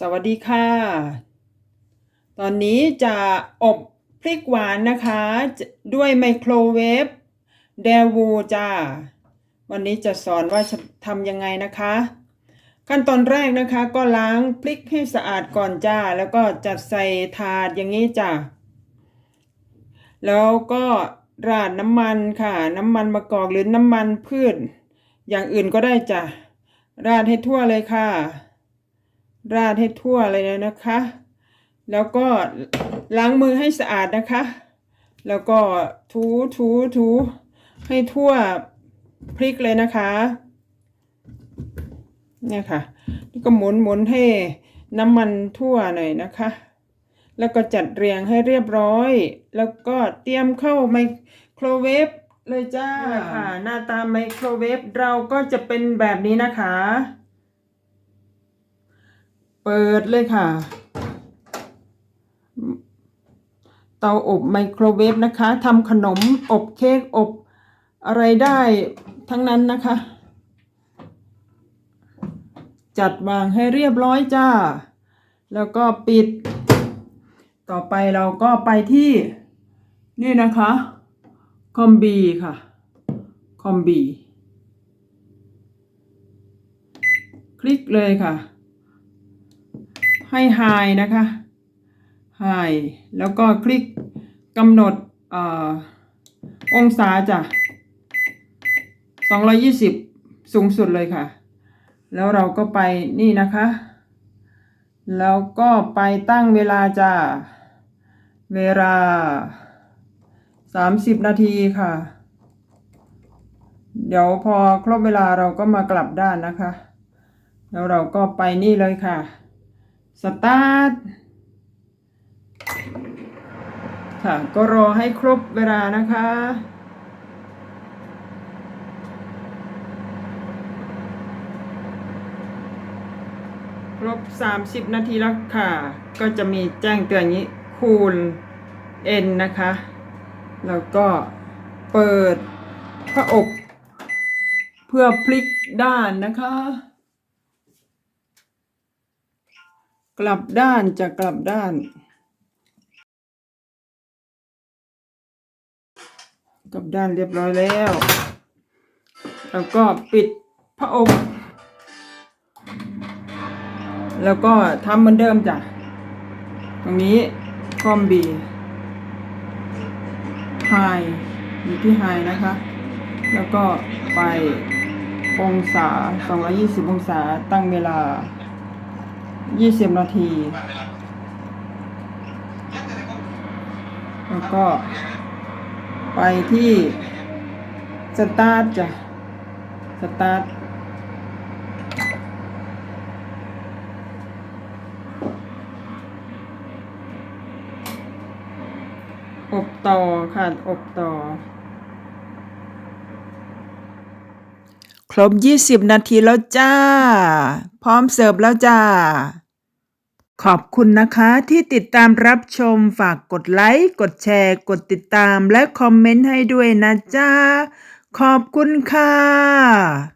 สวัสดีค่ะ ตอนนี้จะอบพริกหวานนะคะ ด้วยไมโครเวฟเดวูจ้า วันนี้จะสอนว่าทำยังไงนะคะ ขั้นตอนแรกนะคะก็ล้างพริกให้สะอาดก่อนจ้า แล้วก็จัดใส่ถาดอย่างนี้จ้า แล้วก็ราดน้ำมันค่ะ น้ำมันมะกอกหรือน้ำมันพืช อย่างอื่นก็ได้จ้ะราดให้ทั่วเลยค่ะ ราดให้ทั่วเลยนะคะ แล้วก็ล้างมือให้สะอาดนะคะ แล้วก็ถูถูถูให้ทั่วพริกเลยนะคะเนี่ยค่ะนี่ก็หมุนหมุนให้น้ำมันทั่วหน่อยนะคะ แล้วก็จัดเรียงให้เรียบร้อย แล้วก็เตรียมเข้าไมโครเวฟเลยจ้าค่ะ หน้าตาไมโครเวฟเราก็จะเป็นแบบนี้นะคะ เปิดเลยค่ะ เตาอบไมโครเวฟนะคะทำขนมอบเค้กอบอะไรได้ทั้งนั้นนะคะ จัดวางให้เรียบร้อยจ้า แล้วก็ปิด ต่อไปเราก็ไปที่นี่นะคะ คอมบีค่ะ คอมบี คลิกเลยค่ะ ให้ High นะคะ High แล้วก็คลิกกำหนดเอ่อองศาจ้ะ220 สูงสุดเลยค่ะ แล้วเราก็ไปนี่นะคะ แล้วก็ไปตั้งเวลาจ้ะเวลา 30 นาทีค่ะ เดี๋ยวพอครบเวลาเราก็มากลับด้านนะคะ แล้วเราก็ไปนี่เลยค่ะ สตาร์ท ค่ะ ก็รอให้ครบเวลานะคะ ครบ 30 นาทีแล้วค่ะ ก็จะมีแจ้งเตือนนี้คูณ N นะคะ แล้วก็เปิดพระอบ เพื่อพลิกด้านนะคะ กลับด้านจะกลับด้าน กลับด้านเรียบร้อยแล้ว แล้วก็ปิดพระอบแล้วก็ทำเหมือนเดิมจ้ะ ตรงนี้คอมบีไฮอยู่ที่ไฮนะคะ แล้วก็ไปองศา 220 องศาตั้งเวลา 20นาที แล้วก็ ไปที่ สตาร์ทจ้ะ สตาร์ทอบต่อค่ะอบต่อ รบ 20 นาทีแล้วจ้า พร้อมเสิร์ฟแล้วจ้า ขอบคุณนะคะที่ติดตามรับชมฝากกดไลค์กดแชร์ กดติดตามและคอมเมนต์ให้ด้วยนะจ้า ขอบคุณค่ะ